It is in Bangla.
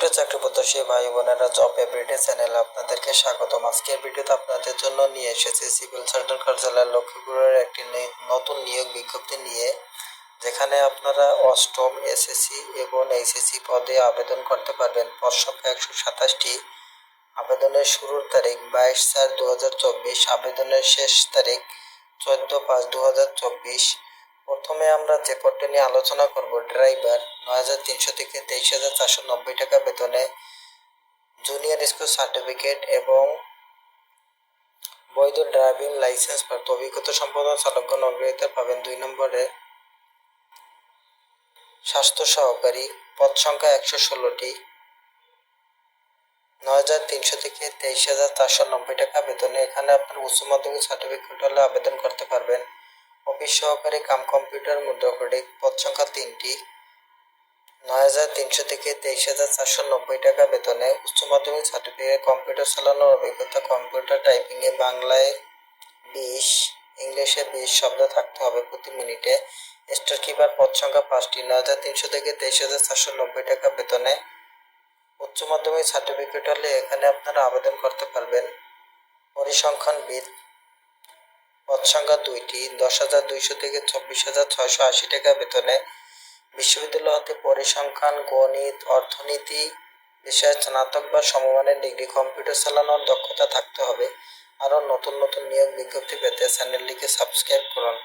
সুপ্রিয় চাকরি প্রত্যাশী ভাই বোনেরা জব এভরিডে চ্যানেল আপনাদেরকে স্বাগতম। আজকের ভিডিওতে আপনাদের জন্য নিয়ে এসেছি সিভিল সার্জন কার্যালয় লক্ষ্মীপুরের একটি নতুন নিয়োগ বিজ্ঞপ্তি নিয়ে, যেখানে আপনারা অষ্টম এসএসসি এবং এইচএসসি পদে আবেদন করতে পারবেন। পদ একশো সাতাশটি। আবেদনের শুরুর তারিখ বাইশ চার দু আবেদনের শেষ তারিখ চোদ্দ পাঁচ দু প্রথমে আমরা যে পদটি নিয়ে আলোচনা করব, ড্রাইভার নয় হাজার তিনশো থেকে তেইশ হাজার চারশো নব্বই টাকা বেতনে, জুনিয়র স্কুল সার্টিফিকেট এবং বৈধ ড্রাইভিং লাইসেন্স প্রাপ্ত অভিজ্ঞতা সম্পন্ন চালকগণ অগ্রহিতা পাবেন দুই নম্বরে স্বাস্থ্য সহকারী, পদ সংখ্যা একশো ষোলোটি, নয় হাজার তিনশো থেকে তেইশ হাজার চারশো নব্বই টাকা বেতনে। এখানে আপনার উচ্চ মাধ্যমিক সার্টিফিকেট হলে আবেদন করতে পারবেন। অফিস সহকারী কাম কম্পিউটার মুদ্রাকরিক পদ সংখ্যা তিনটি। নয় হাজার তিনশো থেকে তেইশ হাজার চারশো নব্বই টাকা বেতনে উচ্চ মাধ্যমিক সার্টিফিকেট, কম্পিউটার চালানোর অভিজ্ঞতা, কম্পিউটার টাইপিংয়ে বাংলায় বিশ, ইংলিশে বিশ শব্দ থাকতে হবে প্রতি মিনিটে। স্টোর কিপার পদ সংখ্যা পাঁচটি। নয় হাজার তিনশো থেকে তেইশ হাজার চারশো নব্বই টাকা বেতনে উচ্চ মাধ্যমিক সার্টিফিকেট হলে এখানে আপনারা আবেদন করতে পারবেন। পরিসংখ্যানবিদ পদ সংখ্যা দুইটি, দশ হাজার দুইশো থেকে চব্বিশ হাজার ছয়শো আশি টাকা বেতনে বিশ্ববিদ্যালয় হতে পরিসংখ্যান, গণিত, অর্থনীতি বিষয়ে স্নাতক বা সমমানের ডিগ্রি, কম্পিউটার চালানোর দক্ষতা থাকতে হবে। আরও নতুন নতুন নিয়োগ বিজ্ঞপ্তি পেতে চ্যানেলটিকে সাবস্ক্রাইব করুন।